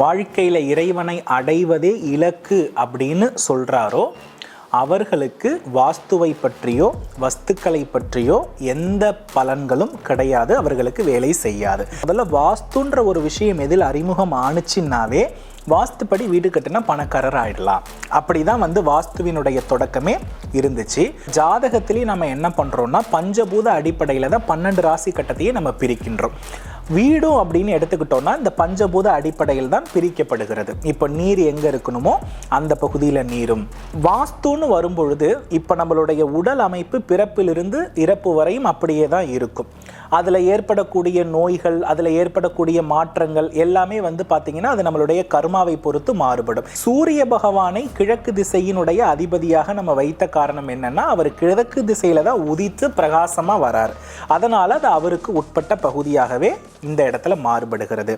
வாழ்க்கையில் இறைவனை அடைவதே இலக்கு அப்படின்னு சொல்கிறாரோ அவர்களுக்கு வாஸ்துவை பற்றியோ வஸ்துக்களை பற்றியோ எந்த பலன்களும் கிடையாது அவர்களுக்கு வேலை செய்யாது. முதல்ல வாஸ்துன்ற ஒரு விஷயம் எதில் அறிமுகம் ஆணுச்சுன்னாவே வாஸ்துப்படி வீடு கட்டினா பணக்காரர் ஆயிடலாம் அப்படி தான் வந்து வாஸ்துவினுடைய தொடக்கமே இருந்துச்சு. ஜாதகத்திலேயே நம்ம என்ன பண்ணுறோம்னா பஞ்சபூத அடிப்படையில் தான் பன்னெண்டு ராசி கட்டத்தையே நம்ம பிரிக்கின்றோம். வீடும் அப்படின்னு எடுத்துக்கிட்டோம்னா இந்த பஞ்சபூத அடிப்படையில் தான் பிரிக்கப்படுகிறது. இப்போ நீர் எங்கே இருக்கணுமோ அந்த பகுதியில் நீரும். வாஸ்துன்னு வரும்பொழுது இப்போ நம்மளுடைய உடல் அமைப்பு பிறப்பிலிருந்து இறப்பு வரையும் அப்படியே தான் இருக்கும். அதில் ஏற்படக்கூடிய நோய்கள் அதில் ஏற்படக்கூடிய மாற்றங்கள் எல்லாமே வந்து பார்த்தீங்கன்னா அது நம்மளுடைய கர்மாவை பொறுத்து மாறுபடும். சூரிய பகவானை கிழக்கு திசையினுடைய அதிபதியாக நம்ம வைத்த காரணம் என்னன்னா அவர் கிழக்கு திசையில தான் உதித்து பிரகாசமாக வரார். அதனால் அது அவருக்கு உட்பட்ட பகுதியாகவே இந்த இடத்துல மாறுபடுகிறது.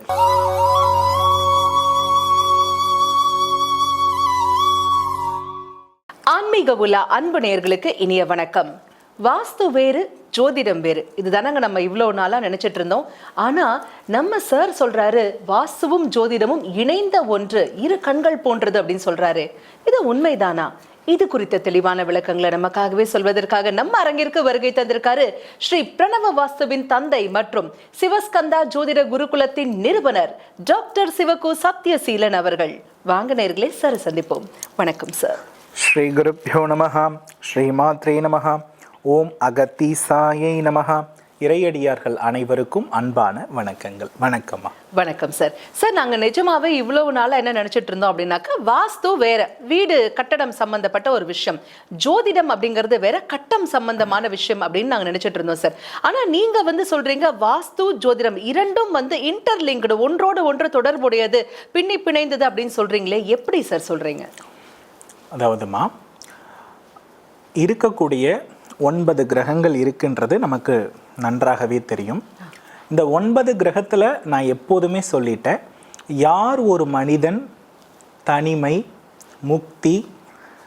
ஆன்மீக உலா அன்பு நேர்களுக்கு இனிய வணக்கம். வாஸ்து வேறு ஜோதிடம் வேறு. இதுதானங்க நம்ம இவ்வளோ நாளாக நினச்சிட்டு இருந்தோம். ஆனால் நம்ம சார் சொல்கிறாரு வாஸ்துவும் ஜோதிடமும் இணைந்த ஒன்று இரு கண்கள் போன்றது அப்படின்னு சொல்கிறாரு இது உண்மைதானா? இது குறித்த தெளிவான விளக்கங்களை நமக்காகவே சொல்வதற்காக நம்ம அரங்கிற்கு வருகை தந்திருக்காரு ஸ்ரீ பிரணவ வாஸ்துவின் தந்தை மற்றும் சிவஸ்கந்தா ஜோதிட குருகுலத்தின் நிறுவனர் டாக்டர் சிவகு சத்யசீலன் அவர்கள். வாங்க நேர்களை சார் சந்திப்போம். வணக்கம் சார் ஸ்ரீ குருப்பியோ நமஹாம் ஸ்ரீ மாத்ரே நமஹாம். ஓம் அகத்தீசாயை நமஹ. இறையடியார்கள் அனைவருக்கும் அன்பான வணக்கங்கள். வணக்கம்மா. வணக்கம் சார் சார் நாங்க நிஜமாவே இவ்வளவு நாளா என்ன நினைச்சிட்டு இருந்தோம் அப்படின்னாக்கா வாஸ்து வேற வீடு கட்டடம் சம்பந்தப்பட்ட ஒரு விஷயம். ஜோதிடம் அப்படிங்கிறது வேற கட்டம் சம்பந்தமான விஷயம் அப்படின்னு நாங்க நினைச்சிட்டு இருந்தோம் சார் ஆனா நீங்க வந்து சொல்றீங்க வாஸ்து ஜோதிடம் இரண்டும் வந்து இன்டர்லிங்க்டு ஒன்றோடு ஒன்று தொடர்புடையது பின்னி பிணைந்தது அப்படின்னு சொல்றீங்களே எப்படி சார் சொல்றீங்க? அதாவதுமா இருக்கக்கூடிய ஒன்பது கிரகங்கள் இருக்கின்றது நமக்கு நன்றாகவே தெரியும். இந்த ஒன்பது கிரகத்தில் நான் எப்போதுமே சொல்லிட்டேன் யார் ஒரு மனிதன் தனிமை முக்தி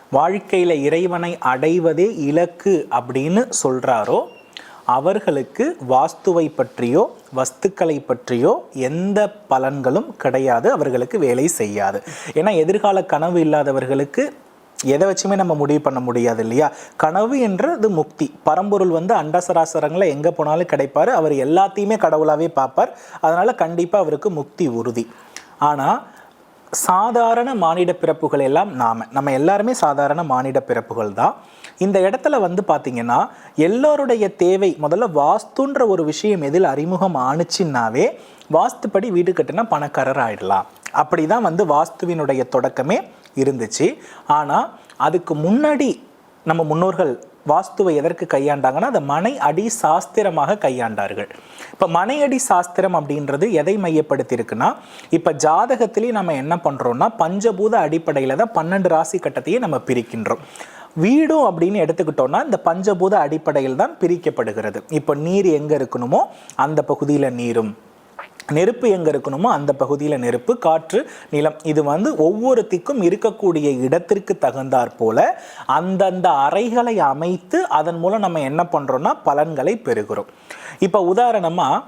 வாழ்க்கையில் இறைவனை அடைவதே இலக்கு அப்படின்னு சொல்கிறாரோ அவர்களுக்கு வாஸ்துவை பற்றியோ வஸ்துக்களை பற்றியோ எந்த பலன்களும் கிடையாது அவர்களுக்கு வேலை செய்யாது. ஏன்னா எதிர்கால கனவு இல்லாதவர்களுக்கு எதை வச்சுமே நம்ம முடிவு பண்ண முடியாது இல்லையா? கனவு என்றது முக்தி. பரம்பொருள் வந்து அண்டசராசரங்களை எங்கே போனாலும் கிடைப்பார். அவர் எல்லாத்தையுமே கடவுளாகவே பார்ப்பார். அதனால் கண்டிப்பாக அவருக்கு முக்தி உறுதி. ஆனால் சாதாரண மானிட பிறப்புகள் எல்லாம் நாம. நம்ம எல்லாருமே சாதாரண மானிட பிறப்புகள் தான். இந்த இடத்துல வந்து பார்த்தீங்கன்னா எல்லோருடைய தேவை முதல்ல வாஸ்துன்ற ஒரு விஷயம் எதில் அறிமுகம் ஆணுச்சுன்னாவே வாஸ்துப்படி வீடு கட்டினா பணக்காரர் ஆயிடலாம். அப்படி தான் வந்து வாஸ்துவினுடைய தொடக்கமே. இருந்துச்சு. ஆனால் அதுக்கு முன்னாடி நம்ம முன்னோர்கள் வாஸ்துவை எதற்கு கையாண்டாங்கன்னா அதை மனை அடி சாஸ்திரமாக கையாண்டார்கள். இப்போ மனை அடி சாஸ்திரம் அப்படின்றது எதை மையப்படுத்தி இருக்குன்னா இப்போ ஜாதகத்திலேயே நம்ம என்ன பண்ணுறோம்னா பஞ்சபூத அடிப்படையில் தான் பன்னெண்டு ராசி கட்டத்தையே நம்ம பிரிக்கின்றோம். வீடும் அப்படின்னு எடுத்துக்கிட்டோம்னா இந்த பஞ்சபூத அடிப்படையில் தான் பிரிக்கப்படுகிறது. இப்போ நீர் எங்கே இருக்கணுமோ அந்த பகுதியில் நீரும். நெருப்பு எங்கே இருக்கணுமோ அந்த பகுதியில் நெருப்பு காற்று நிலம். இது வந்து ஒவ்வொரு திக்கும் இருக்கக்கூடிய இடத்திற்கு தகுந்தாற் போல அந்தந்த அறைகளை அமைத்து அதன் மூலம் நம்ம என்ன பண்ணுறோன்னா பலன்களை பெறுகிறோம். இப்போ உதாரணமாக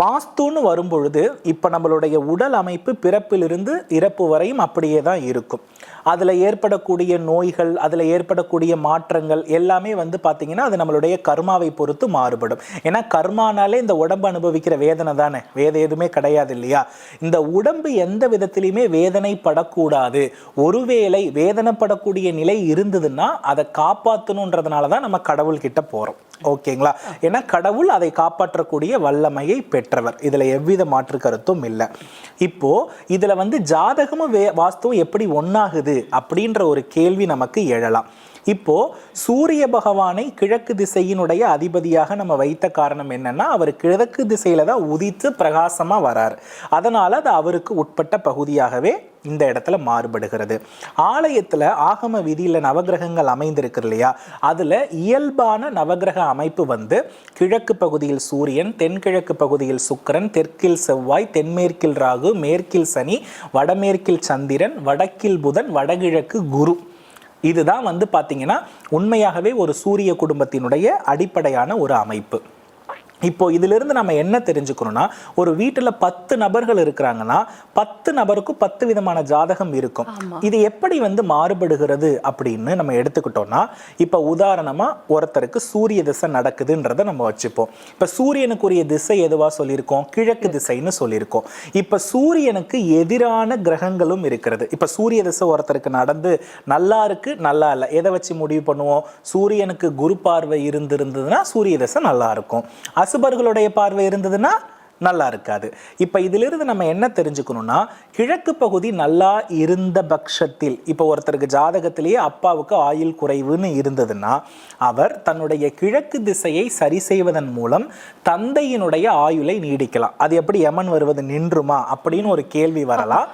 வாஸ்துன்னு வரும்பொழுது இப்போ நம்மளுடைய உடல் அமைப்பு பிறப்பிலிருந்து இறப்பு வரையும் அப்படியே தான் இருக்கும். அதில் ஏற்படக்கூடிய நோய்கள் அதில் ஏற்படக்கூடிய மாற்றங்கள் எல்லாமே வந்து பார்த்திங்கன்னா அது நம்மளுடைய கர்மாவை பொறுத்து மாறுபடும். ஏன்னா கர்மானாலே இந்த உடம்பு அனுபவிக்கிற வேதனை தானே. வேத எதுவுமே கிடையாது இல்லையா? இந்த உடம்பு எந்த விதத்திலையுமே வேதனைப்படக்கூடாது. ஒருவேளை வேதனைப்படக்கூடிய நிலை இருந்ததுன்னா அதை காப்பாற்றணுன்றதுனால தான் நம்ம கடவுள்கிட்ட போகிறோம் ஓகேங்களா? ஏன்னா கடவுள் அதை காப்பாற்றக்கூடிய வல்லமையை பெற்றவர். இதில் எவ்வித மாற்று கருத்தும் இல்லை. இப்போ இதில் வந்து ஜாதகமும் வே வாஸ்துவும் எப்படி ஒன்றாகுது அப்படின்ற ஒரு கேள்வி நமக்கு எழலாம். இப்போ சூரிய பகவானை கிழக்கு திசையினுடைய அதிபதியாக நம்ம வைத்த காரணம் என்னன்னா அவர் கிழக்கு திசையில தான் உதித்து பிரகாசமா வரார். அதனால அது அவருக்கு உட்பட்ட பகுதியாகவே இந்த இடத்துல மாறுபடுகிறது. ஆலயத்தில் ஆகம விதியில் நவகிரகங்கள் அமைந்திருக்கு இல்லையா? அதில் இயல்பான நவகிரக அமைப்பு வந்து கிழக்கு பகுதியில் சூரியன் தென்கிழக்கு பகுதியில் சுக்கிரன் தெற்கில் செவ்வாய் தென்மேற்கில் ராகு மேற்கில் சனி வடமேற்கில் சந்திரன் வடக்கில் புதன் வடகிழக்கு குரு. இதுதான் வந்து பார்த்தீங்கன்னா உண்மையாகவே ஒரு சூரிய குடும்பத்தினுடைய அடிப்படையான ஒரு அமைப்பு. இப்போ இதிலிருந்து நம்ம என்ன தெரிஞ்சுக்கணும்னா ஒரு வீட்டுல பத்து நபர்கள் இருக்கிறாங்கன்னா பத்து நபருக்கும் பத்து விதமான ஜாதகம் இருக்கும். இது எப்படி வந்து மாறுபடுகிறது அப்படின்னு நம்ம எடுத்துக்கிட்டோம்னா இப்ப உதாரணமா ஒருத்தருக்கு சூரிய திசை நடக்குதுன்றத நம்ம வச்சுப்போம். இப்ப சூரியனுக்குரிய திசை எதுவா சொல்லியிருக்கோம்? கிழக்கு திசைன்னு சொல்லியிருக்கோம். இப்ப சூரியனுக்கு எதிரான கிரகங்களும் இருக்கிறது. இப்ப சூரிய திசை ஒருத்தருக்கு நடந்து நல்லா இருக்கு நல்லா இல்லை. எதை வச்சு முடிவு பண்ணுவோம்? சூரியனுக்கு குரு பார்வை இருந்திருந்ததுன்னா சூரிய திசை நல்லா இருக்கும். அசுபர்களுடைய பார்வை இருந்ததுன்னா நல்லா இருக்காது. இப்போ இதிலிருந்து நம்ம என்ன தெரிஞ்சுக்கணும்னா கிழக்கு பகுதி நல்லா இருந்த பட்சத்தில் இப்போ ஒருத்தருக்கு ஜாதகத்திலேயே அப்பாவுக்கு ஆயுள் குறைவுன்னு இருந்ததுன்னா அவர் தன்னுடைய கிழக்கு திசையை சரி செய்வதன் மூலம் தந்தையினுடைய ஆயுளை நீடிக்கலாம். அது எப்படி யமன் வருவது நின்றுமா அப்படின்னு ஒரு கேள்வி வரலாம்.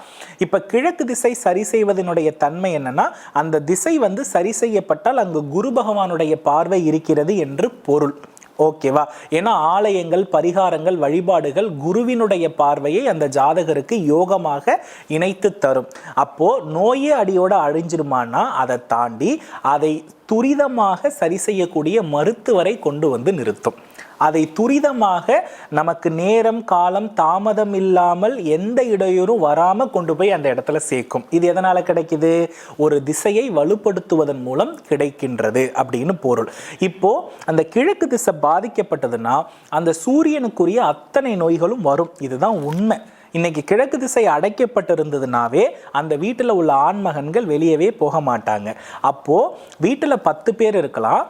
இப்ப கிழக்கு திசை சரி செய்வதனுடைய தன்மை என்னன்னா அந்த திசை வந்து சரி செய்யப்பட்டால் அங்கு குரு பகவானுடைய பார்வை இருக்கிறது என்று பொருள். ஓகேவா? ஏன்னா ஆலயங்கள் பரிகாரங்கள் வழிபாடுகள் குருவினுடைய பார்வையை அந்த ஜாதகருக்கு யோகமாக இணைத்து தரும். அப்போ நோயே அடியோட அழிஞ்சிருமான்னா அதை தாண்டி அதை துரிதமாக சரி செய்யக்கூடிய மருத்துவரை கொண்டு வந்து நிறுத்தும். அதை துரிதமாக நமக்கு நேரம் காலம் தாமதம் இல்லாமல் எந்த இடையூறும் வராமல் கொண்டு போய் அந்த இடத்துல சேர்க்கும். இது எதனால் கிடைக்குது? ஒரு திசையை வலுப்படுத்துவதன் மூலம் கிடைக்கின்றது அப்படின்னு பொருள். இப்போ அந்த கிழக்கு திசை பாதிக்கப்பட்டதுன்னா அந்த சூரியனுக்குரிய அத்தனை நோய்களும் வரும். இதுதான் உண்மை. இன்னைக்கு கிழக்கு திசை அடைக்கப்பட்டிருந்ததுனாவே அந்த வீட்டில் உள்ள ஆண்மகன்கள் வெளியவே போக மாட்டாங்க. அப்போது வீட்டில் பத்து பேர் இருக்கலாம்.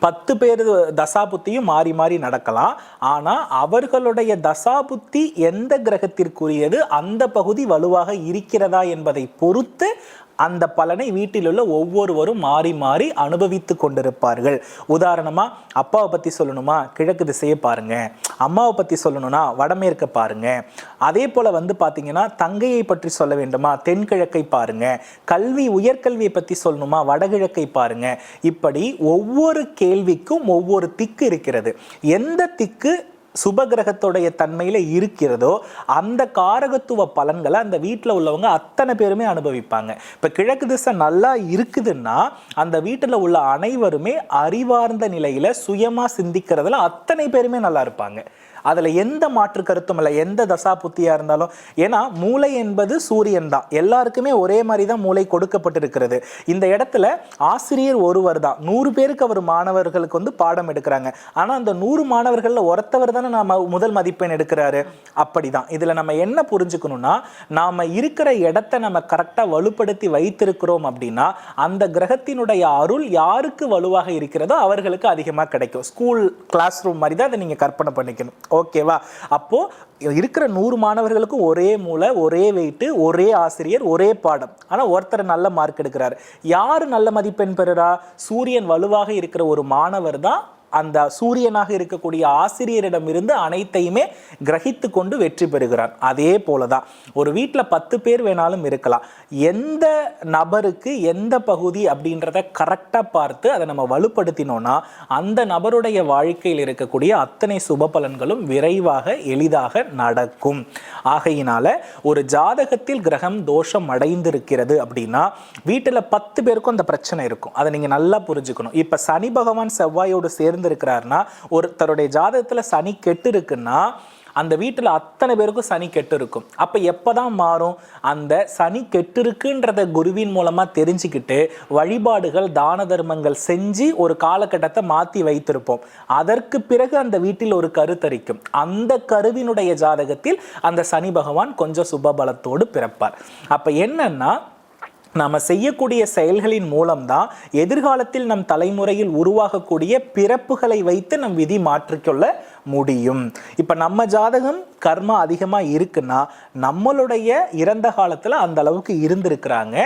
பத்து பேர் தசாபுத்தியும் மாறி மாறி நடக்கலாம். ஆனால் அவர்களுடைய தசாபுத்தி எந்த கிரகத்திற்குரியது? அந்த பகுதி வலுவாக இருக்கிறதா என்பதை பொறுத்து அந்த பலனை வீட்டில் உள்ள ஒவ்வொருவரும் மாறி மாறி அனுபவித்து கொண்டிருப்பார்கள். உதாரணமா அப்பாவை பத்தி சொல்லணுமா? கிழக்கு திசையை பாருங்க. அம்மாவை பத்தி சொல்லணும்னா வடமேற்க பாருங்க. அதே போல வந்து பாத்தீங்கன்னா தங்கையை பற்றி சொல்ல வேண்டுமா? தென்கிழக்கை பாருங்க. கல்வி உயர்கல்வியை பத்தி சொல்லணுமா? வடகிழக்கை பாருங்க. இப்படி ஒவ்வொரு கேள்விக்கும் ஒவ்வொரு திக்கு இருக்கிறது. எந்த திக்கு சுபகிரகத்துடைய தன்மையில் இருக்கிறதோ அந்த காரகத்துவ பலன்களை அந்த வீட்டில் உள்ளவங்க அத்தனை பேருமே அனுபவிப்பாங்க. இப்போ கிழக்கு திசை நல்லா இருக்குதுன்னா அந்த வீட்டில் உள்ள அனைவருமே அறிவார்ந்த நிலையில் சுயமாக சிந்திக்கிறதுல அத்தனை பேருமே நல்லா இருப்பாங்க. அதில் எந்த மாற்று கருத்தும் இல்லை. எந்த தசா புத்தியாக இருந்தாலும் ஏன்னா மூளை என்பது சூரியன் தான். எல்லாருக்குமே ஒரே மாதிரி தான் மூளை கொடுக்கப்பட்டிருக்கிறது. இந்த இடத்துல ஆசிரியர் ஒருவர் தான். நூறு பேருக்கு அவர் மாணவர்களுக்கு வந்து பாடம் எடுக்கிறாங்க. ஆனால் அந்த நூறு மாணவர்களில் ஒருத்தவர் தானே நாம் முதல் மதிப்பெண் எடுக்கிறாரு. அப்படிதான். இதில் நம்ம என்ன புரிஞ்சுக்கணும்னா நாம் இருக்கிற இடத்த நம்ம கரெக்டாக வலுப்படுத்தி வைத்திருக்கிறோம் அப்படின்னா அந்த கிரகத்தினுடைய அருள் யாருக்கு வலுவாக இருக்கிறதோ அவர்களுக்கு அதிகமாக கிடைக்கும். ஸ்கூல் கிளாஸ் ரூம் மாதிரி தான் அதை நீங்கள் கற்பனை பண்ணிக்கணும். ஓகேவா அப்போ இருக்கிற நூறு மாணவர்களுக்கும் ஒரே மூளை ஒரே வெயிட்டு ஒரே ஆசிரியர் ஒரே பாடம். ஆனால் ஒருத்தர் நல்ல மார்க் எடுக்கிறார். யார் நல்ல மதிப்பெண் பெறுறா? சூரியன் வலுவாக இருக்கிற ஒரு மாணவர் தான் அந்த சூரியனாக இருக்கக்கூடிய ஆசிரியரிடமிருந்து அனைத்தையுமே கிரகித்து கொண்டு வெற்றி பெறுகிறார் அதே போலதான் ஒரு வீட்டில் பத்து பேர் வேணாலும் இருக்கலாம். எந்த நபருக்கு எந்த பகுதி அப்படின்றத கரெக்டாக பார்த்து அதை நம்ம வலுப்படுத்தினோன்னா அந்த நபருடைய வாழ்க்கையில் இருக்கக்கூடிய அத்தனை சுப பலன்களும் விரைவாக எளிதாக நடக்கும். ஆகையினால ஒரு ஜாதகத்தில் கிரகம் தோஷம் அடைந்திருக்கிறது அப்படின்னா வீட்டில் பத்து பேருக்கும் அந்த பிரச்சனை இருக்கும். அதை நீங்கள் நல்லா புரிஞ்சுக்கணும். இப்போ சனி பகவான் செவ்வாயோடு சேர்ந்து இருக்கிறாருன்னா ஒருத்தருடைய ஜாதகத்தில் சனி கெட்டு இருக்குன்னா அந்த வீட்டில் அத்தனை பேருக்கும் சனி கெட்டு இருக்கும் அப்போ எப்பதான் மாறும்? அந்த சனி கெட்டு இருக்குன்றத குருவின் மூலமாக தெரிஞ்சுக்கிட்டு வழிபாடுகள் தான தர்மங்கள் செஞ்சு ஒரு காலகட்டத்தை மாற்றி வைத்திருப்போம். அதற்கு பிறகு அந்த வீட்டில் ஒரு கருத்தரிக்கும் அந்த கருவினுடைய ஜாதகத்தில் அந்த சனி பகவான் கொஞ்சம் சுபபலத்தோடு பிறப்பார். அப்போ என்னன்னா நாம் செய்யக்கூடிய செயல்களின் மூலம்தான் எதிர்காலத்தில் நம் தலைமுறையில் உருவாகக்கூடிய பிறப்புகளை வைத்து நம் விதி மாற்றிக்கொள்ள முடியும். இப்ப நம்ம ஜாதகம் கர்மா அதிகமா இருக்குன்னா நம்மளுடைய இறந்த காலத்துல அந்த அளவுக்கு இருந்திருக்கிறாங்க.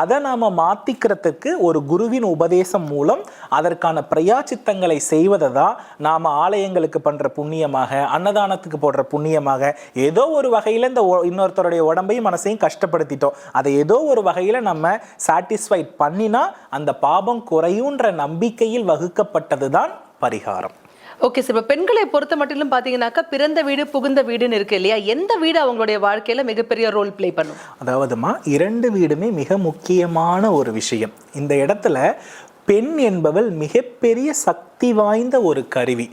அதை நாம மாத்திக்கிறதுக்கு ஒரு குருவின் உபதேசம் மூலம் அதற்கான பிரயாச்சித்தங்களை செய்வதை தான் நாம ஆலயங்களுக்கு பண்ற புண்ணியமாக அன்னதானத்துக்கு போடுற புண்ணியமாக ஏதோ ஒரு வகையில இந்த இன்னொருத்தருடைய உடம்பையும் மனசையும் கஷ்டப்படுத்திட்டோம். அதை ஏதோ ஒரு வகையில நம்ம சாட்டிஸ்ஃபைட் பண்ணினா அந்த பாபம் குறையுன்ற நம்பிக்கையில் வகுக்கப்பட்டது தான் பரிகாரம். ஓகே சார் இப்போ பெண்களை பொறுத்த மட்டிலும் பார்த்தீங்கன்னாக்கா பிறந்த வீடு புகுந்த வீடுன்னு இருக்கு இல்லையா? எந்த வீடு அவங்களுடைய வாழ்க்கையில் மிகப்பெரிய ரோல் ப்ளே பண்ணும்? அதாவதுமா இரண்டு வீடுமே மிக முக்கியமான ஒரு விஷயம். இந்த இடத்துல பெண் என்பவள் மிகப்பெரிய சக்தி வாய்ந்த ஒரு கருவி.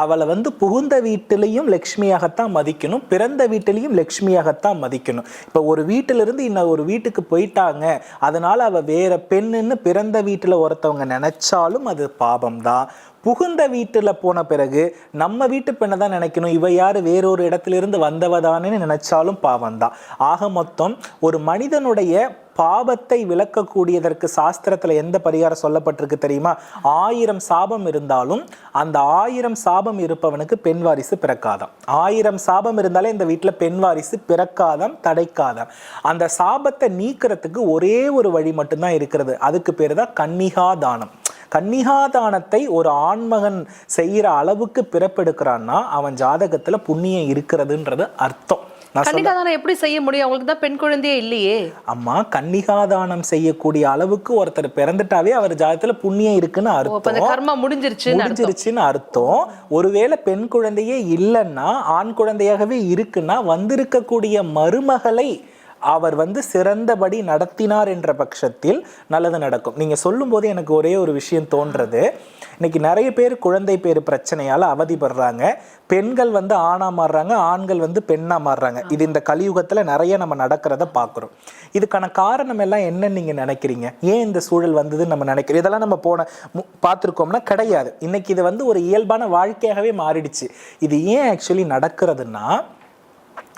அவளை வந்து புகுந்த வீட்டிலையும் லக்ஷ்மியாகத்தான் மதிக்கணும் பிறந்த வீட்டிலையும் லக்ஷ்மியாகத்தான் மதிக்கணும். இப்போ ஒரு வீட்டிலிருந்து இன்னும் ஒரு வீட்டுக்கு போயிட்டாங்க அதனால் அவள் வேற பெண்ணுன்னு பிறந்த வீட்டில் ஒருத்தவங்க நினச்சாலும் அது பாபம்தான். புகுந்த வீட்டில் போன பிறகு நம்ம வீட்டு பெண்ணை தான் நினைக்கணும். இவ யார்? வேறொரு இடத்திலிருந்து வந்தவதானேன்னு நினைச்சாலும் பாவம்தான். ஆக மொத்தம் ஒரு மனிதனுடைய பாவத்தை விளக்கக்கூடியதற்கு சாஸ்திரத்தில் எந்த பரிகாரம் சொல்லப்பட்டிருக்கு தெரியுமா? ஆயிரம் சாபம் இருந்தாலும் அந்த ஆயிரம் சாபம் இருப்பவனுக்கு பெண் வாரிசு பிறக்காதாம். ஆயிரம் சாபம் இருந்தாலே இந்த வீட்டில் பெண் வாரிசு பிறக்காதாம் தடைக்காதாம். அந்த சாபத்தை நீக்கிறதுக்கு ஒரே ஒரு வழி மட்டும்தான் இருக்கிறது. அதுக்கு பேர் தான் கன்னிகா தானம் கன்னிகாதானத்தை ஒரு ஆண்மகன் செய்யற அளவுக்கு பிறப்பெடுக்கிறான்னா அவன் ஜாதகத்துல புண்ணியம் இருக்கிறதுன்றது அர்த்தம். கன்னிகாதானம் எப்படி செய்ய முடியும்? அவங்களுக்கு தான் பெண் குழந்தையே இல்லையே. அம்மா கன்னிகாதானம் செய்யக்கூடிய அளவுக்கு ஒருத்தர் பிறந்துட்டாவே அவர் ஜாதகத்துல புண்ணியம் இருக்குன்னு அர்த்தம். கர்மா முடிஞ்சிருச்சுன்னு அர்த்தம். முடிஞ்சிருச்சுன்னு அர்த்தம். ஒருவேளை பெண் குழந்தையே இல்லைன்னா ஆண் குழந்தையாகவே இருக்குன்னா வந்திருக்கக்கூடிய மருமகளை அவர் வந்து சிறந்தபடி நடத்தினார் என்ற பட்சத்தில் நல்லது நடக்கும். நீங்க சொல்லும்போது எனக்கு ஒரே ஒரு விஷயம் தோன்றது. இன்னைக்கு நிறைய பேர் குழந்தை பேர் பிரச்சனையால அவதிப்படுறாங்க. பெண்கள் வந்து ஆணா மாறுறாங்க ஆண்கள் வந்து பெண்ணா மாறுறாங்க. இது இந்த கலியுகத்துல நிறைய நம்ம நடக்கிறத பார்க்குறோம். இதுக்கான காரணம் எல்லாம் என்னன்னு நீங்க நினைக்கிறீங்க? ஏன் இந்த சூழல் வந்ததுன்னு நம்ம நினைக்கிறோம்? இதெல்லாம் நம்ம போன மு- பார்த்திருக்கோம்னா கிடையாது. இன்னைக்கு இது வந்து ஒரு இயல்பான வாழ்க்கையாகவே மாறிடுச்சு. இது ஏன் ஆக்சுவலி நடக்கிறதுன்னா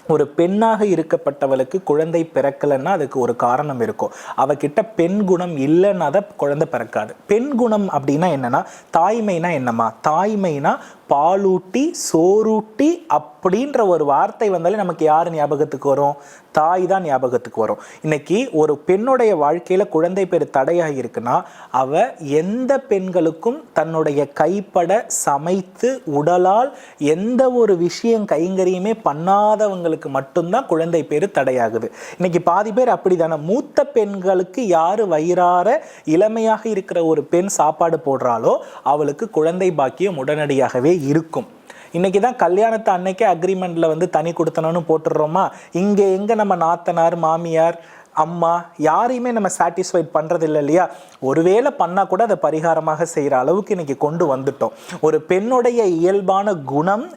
ஒரு பெண்ணாக இருக்கப்பட்டவளுக்கு குழந்தை பிறக்கலைன்னா அதுக்கு ஒரு காரணம் இருக்கும். அவகிட்ட பெண் குணம் இல்லைன்னா தான் குழந்தை பிறக்காது. பெண் குணம் அப்படின்னா என்னன்னா தாய்மைனா என்னம்மா? தாய்மைனா பாலூட்டி சோறூட்டி அப்படின்ற ஒரு வார்த்தை வந்தாலே நமக்கு யார் ஞாபகத்துக்கு வரும்? தாய் தான் ஞாபகத்துக்கு வரும். இன்னைக்கு ஒரு பெண்ணுடைய வாழ்க்கையில் குழந்தை பேர் தடையாக இருக்குன்னா அவ எந்த பெண்களுக்கும் தன்னுடைய கைப்பட சமைத்து உடலால் எந்த ஒரு விஷயம் கைங்கரியுமே பண்ணாதவங்களுக்கு மட்டும்தான் குழந்தை பேர் தடையாகுது. இன்னைக்கு பாதி பேர் அப்படிதானே. மூத்த பெண்களுக்கு யார் வயிறார இளமையாக இருக்கிற ஒரு பெண் சாப்பாடு போடுறாளோ அவளுக்கு குழந்தை பாக்கியம் உடனடியாகவே இருக்கும். இன்னைக்கு தான் கல்யாணத்தை அன்னைக்கே அக்ரிமெண்ட்ல வந்து தனி கொடுத்தனம்னு போட்டுடுறோமா? இங்கே எங்கே நம்ம நாத்தனார் மாமியார் அம்மா யாரையுமே நம்ம சாட்டிஸ்ஃபைட் பண்ணுறது இல்லை இல்லையா? ஒருவேளை பண்ணால் கூட அதை பரிகாரமாக செய்கிற அளவுக்கு இன்னைக்கு கொண்டு வந்துட்டோம். ஒரு பெண்ணுடைய இயல்பான குணம்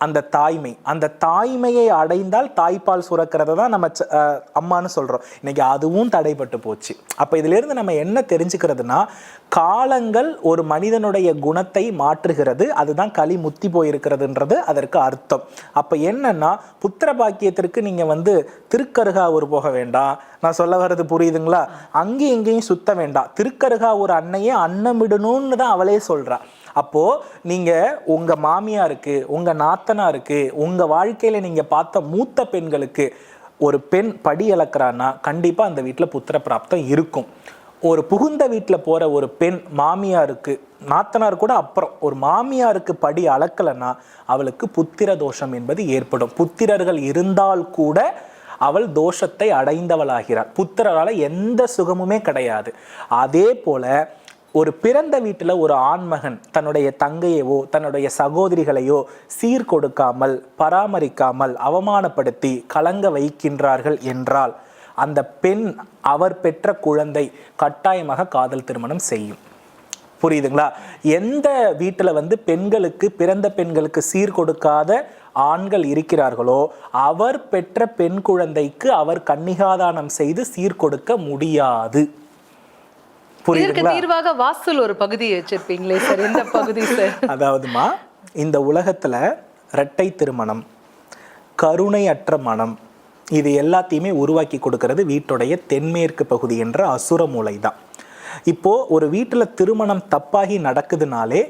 அந்த தாய்மை அந்த தாய்மையை அடைந்தால் தாய்ப்பால் சுரக்கிறத தான் நம்ம ச- அம்மான்னு சொல்கிறோம் இன்னைக்கு அதுவும் தடைப்பட்டு போச்சு. அப்போ இதிலிருந்து நம்ம என்ன தெரிஞ்சுக்கிறதுனா காலங்கள் ஒரு மனிதனுடைய குணத்தை மாற்றுகிறது அதுதான் களி முத்தி போயிருக்கிறதுன்றது அதற்கு அர்த்தம். அப்போ என்னன்னா புத்திர பாக்கியத்திற்கு நீங்கள் வந்து திருக்கருகாவூர் போக வேண்டாம். நான் சொல்ல வர்றது புரியுதுங்களா? அங்கேயும் இங்கேயும் சுத்த வேண்டாம். திருக்கருகாவூர் அன்னையே அன்னமிடணும்னு தான் அவளே சொல்றா. அப்போ நீங்க உங்க மாமியாருக்கு உங்க நாத்தனாருக்கு உங்க வாழ்க்கையில நீங்க பார்த்த மூத்த பெண்களுக்கு ஒரு பெண் படி இழக்கிறான்னா கண்டிப்பா அந்த வீட்டில் புத்திர பிராப்தம் இருக்கும். ஒரு புகுந்த வீட்டில் போற ஒரு பெண் மாமியாருக்கு நாத்தனார் கூட அப்புறம் ஒரு மாமியாருக்கு படி அளக்கலைன்னா அவளுக்கு புத்திர தோஷம் என்பது ஏற்படும். புத்திரர்கள் இருந்தால் கூட அவள் தோஷத்தை அடைந்தவளாகிறாள். புத்திரரால் எந்த சுகமுமே கிடையாது. அதே போல ஒரு பிறந்த வீட்டில் ஒரு ஆண்மகன் தன்னுடைய தங்கையவோ தன்னுடைய சகோதரிகளையோ சீர் கொடுக்காமல் பராமரிக்காமல் அவமானப்படுத்தி கலங்க வைக்கின்றார்கள் என்றால் அந்த பெண் அவர் பெற்ற குழந்தை கட்டாயமாக காதல் திருமணம் செய்யும். புரியுதுங்களா? எந்த வீட்டில் வந்து பெண்களுக்கு பிறந்த பெண்களுக்கு சீர்கொடுக்காத ஆண்கள் இருக்கிறார்களோ அவர் பெற்ற பெண் குழந்தைக்கு அவர் கன்னிகாதானம் செய்து சீர்கொடுக்க முடியாது. புரியுதுங்களா? தீர்வாக வாஸ்துல ஒரு பகுதி வச்சிருப்பீங்களே சார். இந்த பகுதி சார்? அதாவதுமா இந்த உலகத்துல இரட்டை திருமணம் கருணையற்ற மனம் இது எல்லாத்தையுமே உருவாக்கி கொடுக்கிறது வீட்டுடைய தென்மேற்கு பகுதி என்ற அசுர மூலை தான் இப்போ ஒரு வீட்டுல திருமணம் தப்பாகி நடக்குதுனாலே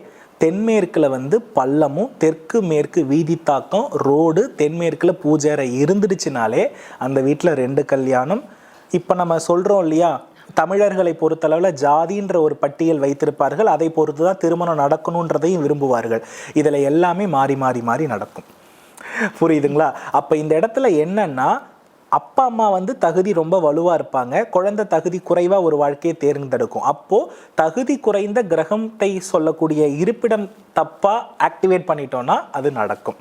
தென்மேற்குல வந்து பள்ளமும் தெற்கு மேற்கு வீதி தாக்கம் ரோடு தென்மேற்குல பூஜை இருந்துடுச்சுனாலே அந்த வீட்டுல ரெண்டு கல்யாணம். இப்போ நம்ம சொல்றோம் இல்லையா தமிழர்களை பொறுத்தளவில் ஜாதின்ற ஒரு பட்டியல் வைத்திருப்பார்கள். அதை பொறுத்து தான் திருமணம் நடக்கணுன்றதையும் விரும்புவார்கள். இதில் எல்லாமே மாறி மாறி மாறி நடக்கும். புரியுதுங்களா? அப்போ இந்த இடத்துல என்னன்னா அப்பா அம்மா வந்து தகுதி ரொம்ப வலுவாக இருப்பாங்க. குழந்தை தகுதி குறைவாக ஒரு வாழ்க்கையை தேர்ந்தெடுக்கும். அப்போது தகுதி குறைந்த கிரகத்தை சொல்லக்கூடிய இருப்பிடம் தப்பாக ஆக்டிவேட் பண்ணிட்டோன்னா அது நடக்கும்.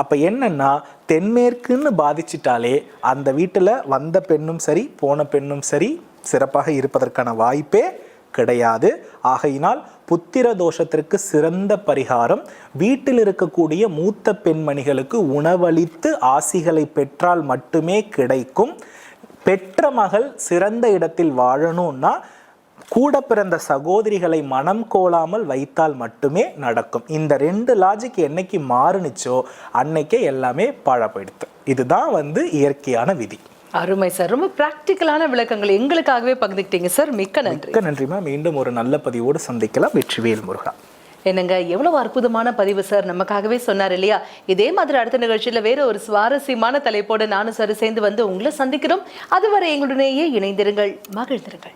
அப்போ என்னென்னா தென்மேற்குன்னு பாதிச்சிட்டாலே அந்த வீட்டில் வந்த பெண்ணும் சரி போன பெண்ணும் சரி சிறப்பாக இருப்பதற்கான வாய்ப்பே கிடையாது. ஆகையினால் புத்திர தோஷத்திற்கு சிறந்த பரிகாரம் வீட்டில் இருக்கக்கூடிய மூத்த பெண்மணிகளுக்கு உணவளித்து ஆசிகளை பெற்றால் மட்டுமே கிடைக்கும். பெற்ற மகள் சிறந்த இடத்தில் வாழணும்னா கூட பிறந்த சகோதரிகளை மனம் கோலாமல் வைத்தால் மட்டுமே நடக்கும். இந்த ரெண்டு லாஜிக் என்னைக்கு மாறுனுச்சோ அன்னைக்கே எல்லாமே பாழப்படுத்து இதுதான் வந்து இயற்கையான விதி. அருமை சார். ரொம்ப பிராக்டிக்கலான விளக்கங்கள் எங்களுக்காகவே பகிர்ந்துக்கிட்டீங்க சார். மிக்க நன்றி. மிக்க நன்றிமா மீண்டும் ஒரு நல்ல பதிவோடு சந்திக்கலாம். வெற்றிவேல் முருகா. என்னங்க எவ்வளவு அற்புதமான பதிவு சார். நமக்காகவே சொன்னார் இல்லையா? இதே மாதிரி அடுத்த நிகழ்ச்சியில வேற ஒரு சுவாரஸ்யமான தலைப்போடு நானும் சார் சேர்ந்து வந்து உங்களை சந்திக்கிறோம். அதுவரை எங்களுடனேயே இணைந்திருங்கள். மகிழ்ந்திருங்கள்.